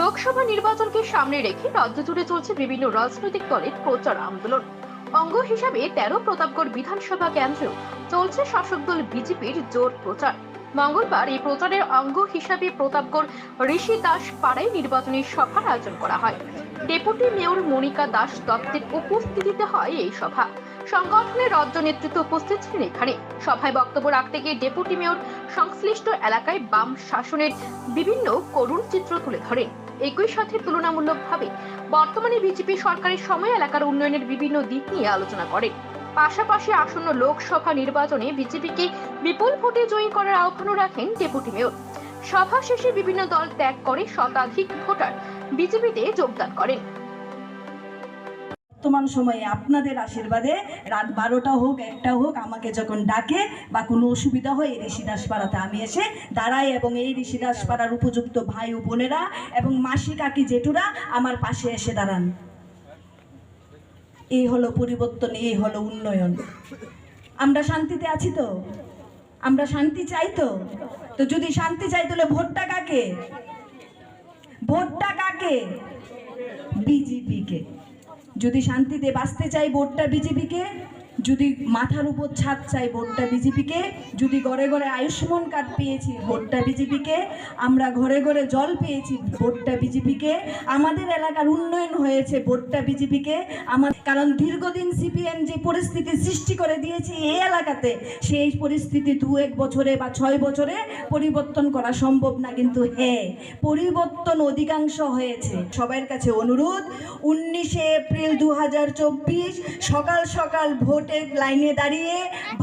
লোকসভা নির্বাচনকে সামনে রেখে রাজ্য জুড়ে চলছে বিভিন্ন রাজনৈতিক দলের প্রচার আন্দোলন। অঙ্গ হিসাবে তেরো প্রতাপগড় বিধানসভা কেন্দ্রেও চলছে শাসক দল বিজেপির জোর প্রচার। মঙ্গলবার এই প্রচারের অঙ্গ হিসাবে প্রতাপগড় ঋষি দাস পাড়ায় নির্বাচনী সভার আয়োজন করা হয়। ডেপুটি মেয়র মনিকা দাস দত্তের উপস্থিতিতে হয় এই সভা। সংগঠনের রাজ্য নেতৃত্ব উপস্থিত ছিলেন এখানে। সভায় বক্তব্য রাখতে গিয়ে ডেপুটি মেয়র সংশ্লিষ্ট এলাকায় বাম শাসনের বিভিন্ন করুণ চিত্র তুলে ধরেন। একই সাথে তুলনামূলকভাবে বর্তমানে বিজেপি সরকারের সময় এলাকার উন্নয়নের বিভিন্ন দিক নিয়ে আলোচনা করেন। পাশাপাশি আসন্ন লোকসভা নির্বাচনে বিজেপিকে বিপুল ভোটে জয়ী করার আহ্বানও রাখেন ডেপুটি মেয়র। সভা শেষে বিভিন্ন দল ত্যাগ করে শতাধিক ভোটার বিজেপিতে যোগদান করেন। বর্তমান সময়ে আপনাদের আশীর্বাদে রাত বারোটা হোক, একটা হোক, আমাকে যখন ডাকে বা কোনো অসুবিধা হয়, এই ঋষিদাস পাড়াতে আমি এসে দাঁড়াই এবং এই ঋষিদাস পাড়ার উপযুক্ত ভাই ও বোনেরা এবং মাসি কাকি জেঠুরা আমার পাশে এসে দাঁড়ান। এই হলো পরিবর্তন, এই হলো উন্নয়ন। আমরা শান্তিতে আছি তো? আমরা শান্তি চাই তো? তো যদি শান্তি চাই, তাহলে ভোটটা কাকে? ভোটটা কাকে? বিজেপিকে। যদি শান্তিতে বাঁচতে চাই, ভোটটা বিজেপিকে? যদি মাথার উপর ছাদ চাই ভোটটা বিজেপিকে, যদি ঘরে ঘরে আয়ুষ্মান কার্ড পেয়েছি ভোটটা বিজেপিকে, আমরা ঘরে ঘরে জল পেয়েছি ভোটটা বিজেপিকে, আমাদের এলাকার উন্নয়ন হয়েছে ভোটটা বিজেপিকে, আমার কারণ দীর্ঘদিন সিপিএম যে পরিস্থিতি সৃষ্টি করে দিয়েছে এই এলাকাতে, সেই পরিস্থিতি দু এক বছরে বা ছয় বছরে পরিবর্তন করা সম্ভব না, কিন্তু হ্যাঁ পরিবর্তন অধিকাংশ হয়েছে। সবার কাছে অনুরোধ, উনিশে এপ্রিল দু হাজার চব্বিশ সকাল সকাল ভোটের লাইনে দাঁড়িয়ে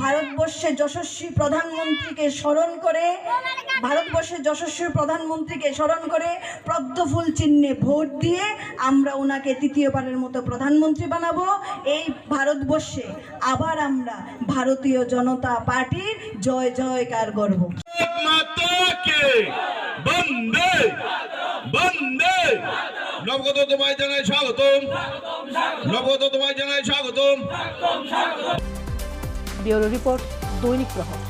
ভারতবর্ষের যশস্বী প্রধানমন্ত্রীকে স্মরণ করে ভারতবর্ষের যশস্বী প্রধানমন্ত্রীকে স্মরণ করে পদ্মফুল চিহ্নে ভোট দিয়ে আমরা ওনাকে তৃতীয়বারের মতো প্রধানমন্ত্রী বানাবো। এই ভারতবর্ষে আবার আমরা ভারতীয় জনতা পার্টির জয় জয়কার করব নবগত তোমায় জানাই স্বাগতম। নবগত তোমায় জানাই স্বাগতম। ব্যুরো রিপোর্ট দৈনিক প্রহর।